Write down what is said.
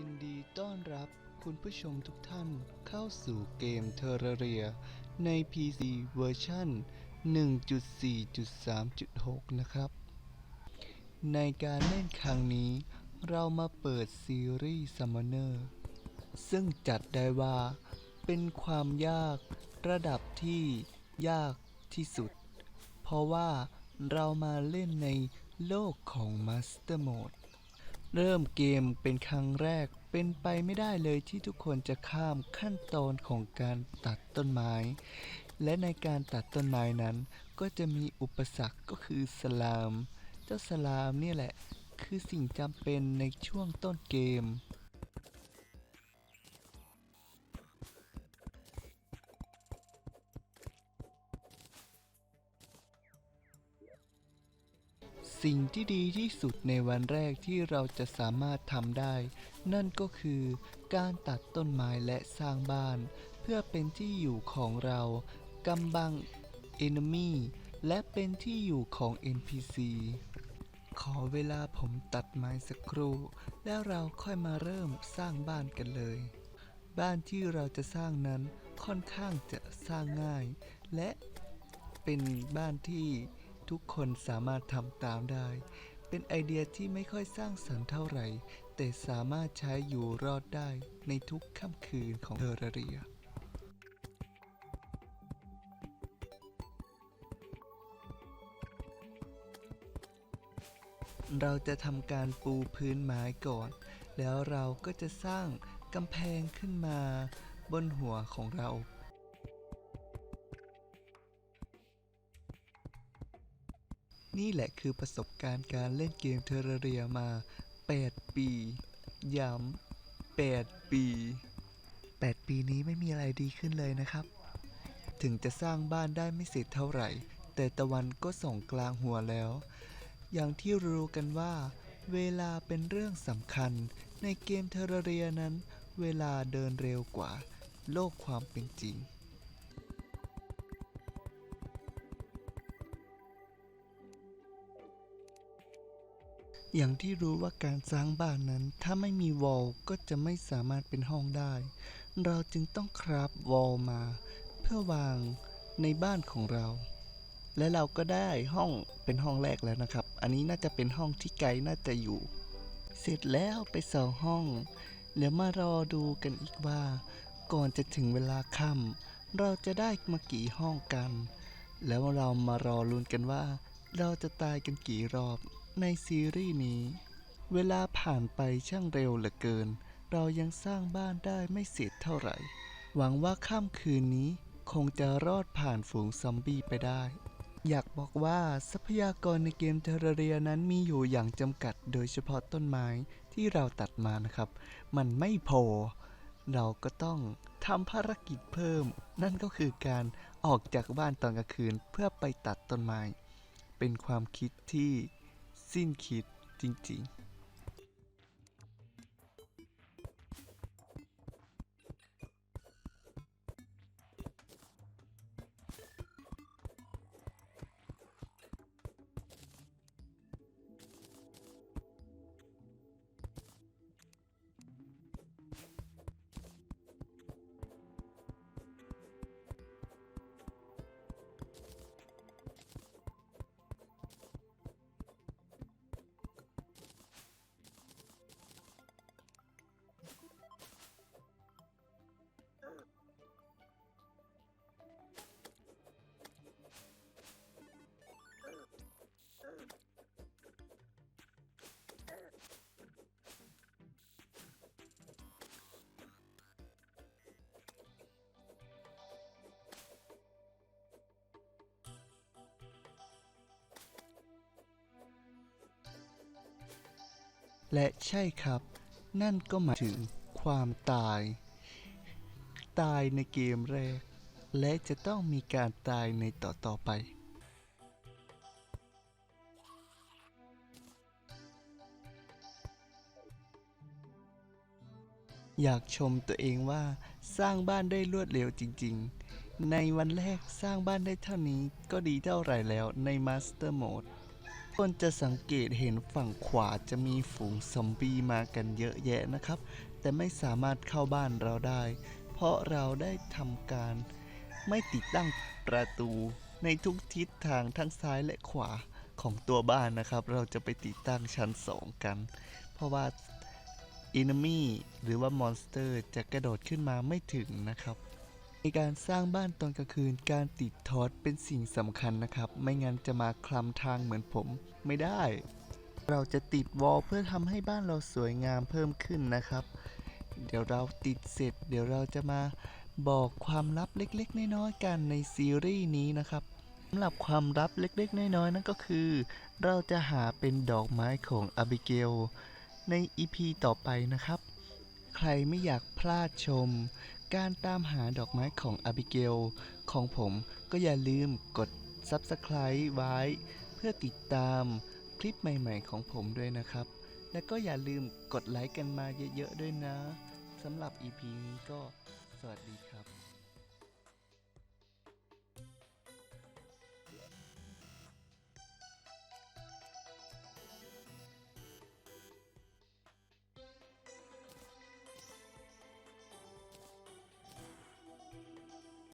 ยินดีต้อนรับคุณผู้ชมทุกท่านเข้าสู่เกม Terraria ใน PC เวอร์ชัน1.4.3.6 นะครับ ในการเล่นครั้งนี้ เรามาเปิดซีรีส์ Summoner ซึ่งจัดได้ว่า เป็นความยากระดับที่ยากที่สุด เพราะว่าเรามาเล่นในโลกของ Master Mode เริ่ม เริ่มเกมเป็นครั้งแรกเป็นไปไม่ได้เลยที่ทุกคนจะข้ามขั้นตอนของการตัดต้นไม้ และในการตัดต้นไม้นั้นก็จะมีอุปสรรคก็คือสลาม เจ้าสลามเนี่ยแหละ คือสิ่งจำเป็นในช่วงต้นเกม สิ่งที่ดีที่สุดในวันแรกที่เราจะสามารถทำได้ นั่นก็คือการตัดต้นไม้และสร้างบ้าน เพื่อเป็นที่อยู่ของเรากำบัง Enemy และเป็นที่อยู่ของ NPC ขอเวลาผมตัดไม้สักครู่ แล้วเราค่อยมาเริ่มสร้างบ้านกันเลย บ้านที่เราจะสร้างนั้นค่อนข้างจะสร้างง่าย และเป็นบ้านที่ ทุกคนสามารถทำตามได้ เป็นไอเดียที่ไม่ค่อยสร้างสรรค์เท่าไหร่ แต่สามารถใช้อยู่รอดได้ในทุกค่ำคืนของเทอร์เรียเราจะทำการปูพื้นไม้ก่อน แล้วเราก็จะสร้างกำแพงขึ้นมาบนหัวของเรา นี่แหละคือประสบการณ์การเล่นเกมเทอร์เรียมา 8 ปี ย้ำ 8 ปี 8 ปีนี้ไม่มีอะไรดีขึ้นเลยนะครับ ถึงจะสร้างบ้านได้ไม่เสร็จเท่าไหร่ แต่ตะวันก็ส่องกลางหัวแล้ว อย่างที่รู้กันว่า เวลาเป็นเรื่องสำคัญ ในเกมเทอร์เรียนั้น เวลาเดินเร็วกว่า โลกความเป็นจริง อย่างที่รู้ว่าการสร้างบ้านนั้น ถ้าไม่มีวอลก็จะไม่สามารถเป็นห้องได้ เราจึงต้องคราฟวอลมา เพื่อวางในบ้านของเรา และเราก็ได้ห้องเป็นห้องแรกแล้วนะครับ อันนี้น่าจะเป็นห้องที่ไกด์น่าจะอยู่ เสร็จแล้วไปสองห้องแล้วมารอดูกันอีกว่า ก่อนจะถึงเวลาค่ำเราจะได้มากี่ห้องกัน แล้วเรามารอลุ้นกันว่า เราจะตายกันกี่รอบ ในซีรีส์นี้ เวลาผ่านไปช่างเร็วเหลือเกิน เรายังสร้างบ้านได้ไม่เสร็จเท่าไหร่ หวังว่าค่ำคืนนี้คงจะรอดผ่านฝูงซอมบี้ไปได้ อยากบอกว่าทรัพยากรในเกมเทอร์เรียนั้นมีอยู่อย่างจำกัด โดยเฉพาะต้นไม้ที่เราตัดมานะครับ มันไม่พอ เราก็ต้องทำภารกิจเพิ่ม นั่นก็คือการออกจากบ้านตอนกลางคืนเพื่อไปตัดต้นไม้ เป็นความคิดที่ สิ้นคิดจริงๆ และใช่ครับ นั่นก็หมายถึงความตาย ตายในเกมแรก และจะต้องมีการตายในต่อต่อๆไป อยากชมตัวเองว่าสร้างบ้านได้รวดเร็วจริง ๆ ในวันแรกสร้างบ้านได้เท่านี้ก็ดีเท่าไหร่แล้วใน Master Mode คนจะสังเกตเห็นฝั่งขวาจะมีฝูงซอมบี้มากันเยอะแยะนะครับ แต่ไม่สามารถเข้าบ้านเราได้ เพราะเราได้ทำการไม่ติดตั้งประตูในทุกทิศทางทั้งซ้ายและขวาของตัวบ้านนะครับ เราจะไปติดตั้งชั้น 2 กัน เพราะว่า Enemy หรือว่ามอนสเตอร์จะกระโดดขึ้นมาไม่ถึงนะครับ ในการสร้างบ้านตอนกลางคืนการติดทอดเป็นสิ่งสำคัญนะครับ ไม่งั้นจะมาคลำทางเหมือนผมไม่ได้ เราจะติดวอลเพื่อทำให้บ้านเราสวยงามเพิ่มขึ้นนะครับ เดี๋ยวเราติดเสร็จ เดี๋ยวเราจะมาบอกความลับเล็กๆ น้อยๆกันในซีรีส์นี้นะครับสำหรับความลับเล็กๆ น้อยๆนั่นก็คือ เราจะหาเป็นดอกไม้ของอบิเกลใน EP ต่อไปนะครับ ใครไม่อยากพลาดชม การตามหาดอกไม้ของอาบิเกล ของผมก็อย่าลืมกด Subscribe ไว้ เพื่อติดตามคลิปใหม่ๆของผมด้วยนะครับ และก็อย่าลืมกดไลค์กันมาเยอะๆด้วยนะสำหรับ EP นี้ก็สวัสดีครับ